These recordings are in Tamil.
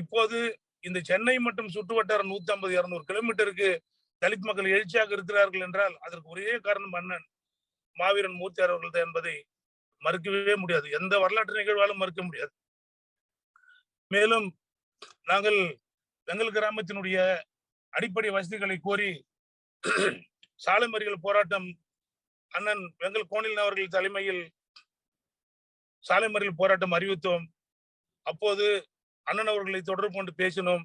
இப்போது இந்த சென்னை மற்றும் சுற்றுவட்டார நூத்தி ஐம்பது இருநூறு கிலோமீட்டருக்கு தலித் மக்கள் எழுச்சியாக இருக்கிறார்கள் என்றால் அதற்கு ஒரே காரணம் அண்ணன். மாவீரன் மூர்த்தியார் அவர்கள் தான் என்பதை மறுக்கவே முடியாது. எந்த வரலாற்று நிகழ்வாலும் மறுக்க முடியாது. மேலும் நாங்கள் எங்கள் கிராமத்தினுடைய அடிப்படை வசதிகளை கோரி சாலை மறியல் போராட்டம் அண்ணன் வெங்கல் கோணில் அவர்கள் தலைமையில் சாலை மறியல் போராட்டம் அறிவித்தோம். அப்போது அண்ணன் அவர்களை தொடர்பு கொண்டு பேசினோம்.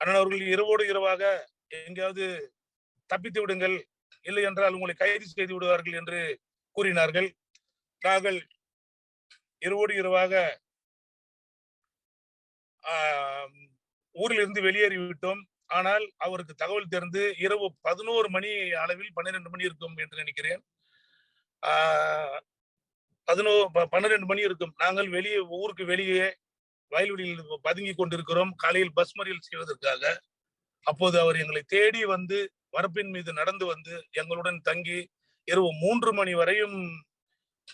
அண்ணன் அவர்கள் இரவோடு இரவாக எங்கேயாவது தப்பித்து விடுங்கள் இல்லை என்றால் உங்களை கைது செய்து விடுவார்கள் என்று கூறினார்கள். நாங்கள் இரவோடு இரவாக ஆஹ், ஊரில் இருந்து வெளியேறி விட்டோம் ஆனால் அவருக்கு தகவல் தெரிந்து இரவு பதினோரு மணி அளவில் பன்னிரெண்டு மணி இருக்கும் என்று நினைக்கிறேன். ஆஹ், பதினோ ப- பன்னிரெண்டு மணி இருக்கும். நாங்கள் வெளியே ஊருக்கு வெளியே வயல்வெளியில் பதுங்கி கொண்டிருக்கிறோம். காலையில் பஸ் மறியல் செய்வதற்காக. அப்போது அவர் எங்களை தேடி வந்து வரப்பின் மீது நடந்து வந்து எங்களுடன் தங்கி இரவு மூன்று மணி வரையும்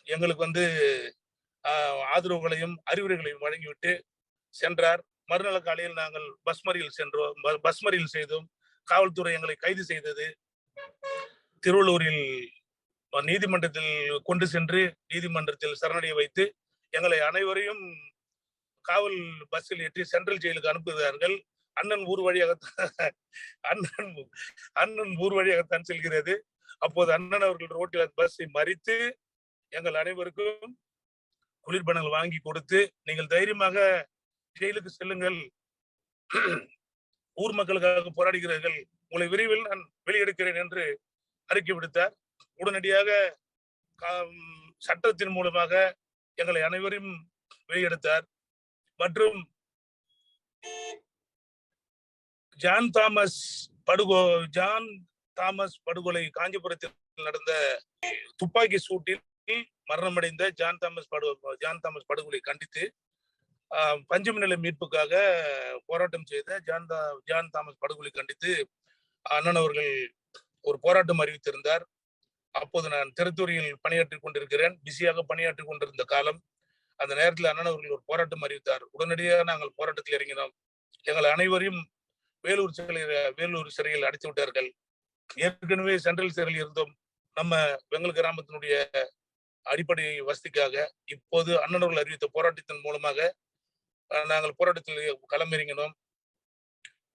எங்களுக்கு வந்து ஆதரவுகளையும் அறிவுரைகளையும் வழங்கிவிட்டு சென்றார். மறுநாள் காலையில் நாங்கள் பஸ் மறியல் சென்றோம். ப- பஸ் மறியல் செய்தோம். காவல்துறை எங்களை கைது செய்தது. திருவள்ளூரில் நீதிமன்றத்தில் கொண்டு சென்று நீதிமன்றத்தில் சரணடைய வைத்து எங்களை அனைவரையும் காவல் பஸ்ஸில் ஏற்றி சென்ட்ரல் ஜெயிலுக்கு அனுப்புகிறார்கள். அண்ணன் ஊர் வழியாக அண்ணன் அண்ணன் ஊர் வழியாகத்தான் செல்கிறது. அப்போது அண்ணன் அவர்கள் ரோட்டில் பஸ்ஸை மறித்து எங்கள் அனைவருக்கும் குளிர்பணங்கள் வாங்கி கொடுத்து நீங்கள் தைரியமாக ஜெயிலுக்கு செல்லுங்கள். ஊர் மக்களுக்காக போராடுகிறீர்கள். உங்களை விரைவில் நான் வெளியெடுக்கிறேன் என்று அறிக்கை விடுத்தார். உடனடியாக சட்டத்தின் மூலமாக எங்களை அனைவரையும் வெளியெடுத்தார். மற்றும் ஜான் தாமஸ் படுகொ ஜான் தாமஸ் படுகொலை காஞ்சிபுரத்தில் நடந்த துப்பாக்கி சூட்டில் மரணமடைந்த ஜான் தாமஸ் படு ஜான் தாமஸ் படுகொலை கண்டித்து பஞ்சமி நில மீட்புக்காக போராட்டம் செய்த ஜான் தா ஜான் தாமஸ் படுகொலை கண்டித்து அண்ணன் அவர்கள் ஒரு போராட்டம் அறிவித்திருந்தார். அப்போது நான் திருத்துறையில் பணியாற்றிக் கொண்டிருக்கிறேன். பிஸியாக பணியாற்றிக் கொண்டிருந்த காலம் அந்த நேரத்தில் அண்ணன் அவர்கள் ஒரு போராட்டம் அறிவித்தார். உடனடியாக நாங்கள் போராட்டத்தில் இறங்கினோம். எங்கள் அனைவரையும் வேலூர் சிறையில் வேலூர் சிறையில் அடைத்து விட்டார்கள். ஏற்கனவே சென்ட்ரல் சிறையில் இருந்தோம். நம்ம வெங்கல் கிராமத்தினுடைய அடிப்படை வசதிக்காக இப்போது அண்ணன் அறிவித்த போராட்டத்தின் மூலமாக நாங்கள் போராட்டத்தில் களமிறங்கினோம்.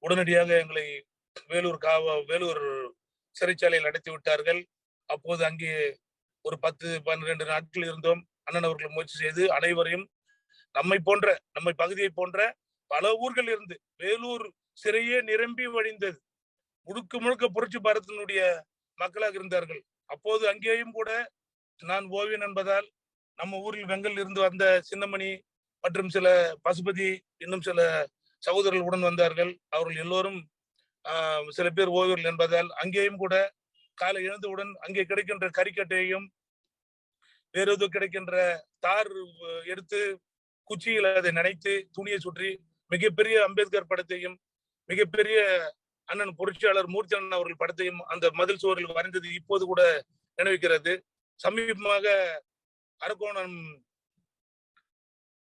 உடனடியாக எங்களை வேலூர் காவ வேலூர் சிறைச்சாலையில் அடைத்து விட்டார்கள். அப்போது அங்கே ஒரு பத்து பன்னிரண்டு நாட்கள் இருந்தோம். அண்ணன் அவர்கள் முயற்சி செய்து அனைவரையும் நம்மை போன்ற நம்மை பகுதியை போன்ற பல ஊர்கள் இருந்து வேலூர் சிறையே நிரம்பி வழிந்தது. முழுக்க முழுக்க புரட்சி பாரதத்தினுடைய மக்களாக இருந்தார்கள். அப்போது அங்கேயும் கூட நான் ஓவியன் என்பதால் நம்ம ஊரில் வெங்கல் இருந்து வந்த சின்னமணி மற்றும் சில பசுபதி இன்னும் சில சகோதரர்கள் உடன் வந்தார்கள். அவர்கள் எல்லோரும் ஆஹ், சில பேர் ஓவியர்கள் என்பதால் அங்கேயும் கூட காலை எழுந்தவுடன் அங்கே கிடைக்கின்ற கறிக்கட்டையையும் வேற ஏதோ கிடைக்கின்ற தார் எடுத்து குச்சியில் அதை நனைத்து துணியை சுற்றி மிகப்பெரிய அம்பேத்கர் படத்தையும் மிகப்பெரிய அண்ணன் புரட்சியாளர் மூர்த்தி அண்ணன் அவர்கள் படத்தையும் அந்த மதில் சுவரில் வரைந்தது இப்போது கூட நினைவிக்கிறது. சமீபமாக அரக்கோணம்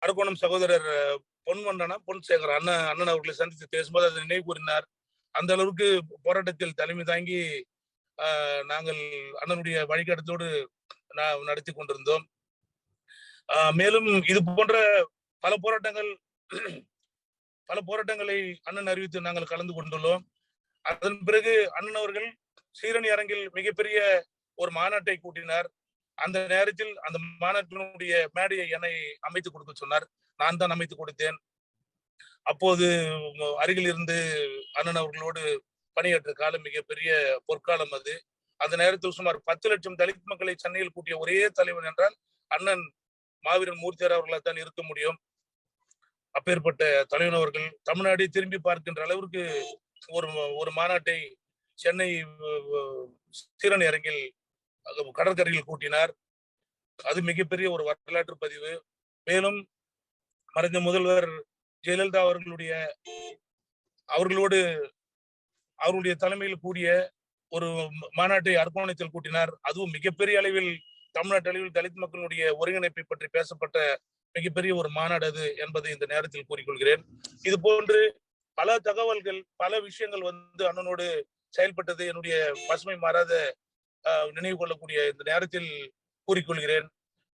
அரக்கோணம் சகோதரர் பொன்வண்டனா பொன்சேகர் அண்ணன் அண்ணன் அவர்களை சந்தித்து பேசும்போது அதை நினைவு கூறினார். அந்த அளவுக்கு போராட்டத்தில் தலைமை தாங்கி ஆஹ், நாங்கள் அண்ணனுடைய வழிகாட்டத்தோடு நடத்தி கொண்டிருந்தோம். ஆஹ், மேலும் இது போன்ற பல போராட்டங்கள் பல போராட்டங்களை அண்ணன் அறிவித்து நாங்கள் கலந்து கொண்டுள்ளோம். அதன் பிறகு அண்ணன் அவர்கள் சீரணி அரங்கில் மிகப்பெரிய ஒரு மாநாட்டை கூட்டினார். அந்த நேரத்தில் அந்த மாநாட்டினுடைய மேடையை என்னை அமைத்து கொடுக்க சொன்னார். நான் தான் அமைத்து கொடுத்தேன். அப்போது அருகில் இருந்து அண்ணன் அவர்களோடு பணியாற்ற காலம் மிகப்பெரிய பொற்காலம் அது. அந்த நேரத்தில் சுமார் பத்து லட்சம் தலித் மக்களை சென்னையில் கூட்டிய ஒரே தலைவன் என்றால் அண்ணன் மாவீரன் மூர்த்தியார் அவர்களால் தான் இருக்க முடியும். அப்பேற்பட்ட தலைவன் அவர்கள் தமிழ்நாடை திரும்பி பார்க்கின்ற அளவிற்கு ஒரு ஒரு மாநாட்டை சென்னை அஹ், சீரணி அரங்கில் கடற்கரையில் கூட்டினார். அது மிகப்பெரிய ஒரு வரலாற்று பதிவு. மேலும் மறைந்த முதல்வர் ஜெயலலிதா அவர்களுடைய அவர்களோடு அவருடைய தலைமையில் கூடிய ஒரு மாநாட்டை அர்ப்பணித்தல் கூட்டினார். அதுவும் மிகப்பெரிய அளவில் தமிழ்நாட்டு அளவில் தலித் மக்களுடைய ஒருங்கிணைப்பை பற்றி பேசப்பட்ட மிகப்பெரிய ஒரு மாநாடு அது என்பதை இந்த நேரத்தில் கூறிக்கொள்கிறேன். இது போன்று பல தகவல்கள் பல விஷயங்கள் வந்து அண்ணனோடு செயல்பட்டது. என்னுடைய பசுமை மாறாத ஆஹ், நினைவு கொள்ளக்கூடிய இந்த நேரத்தில் கூறிக்கொள்கிறேன்.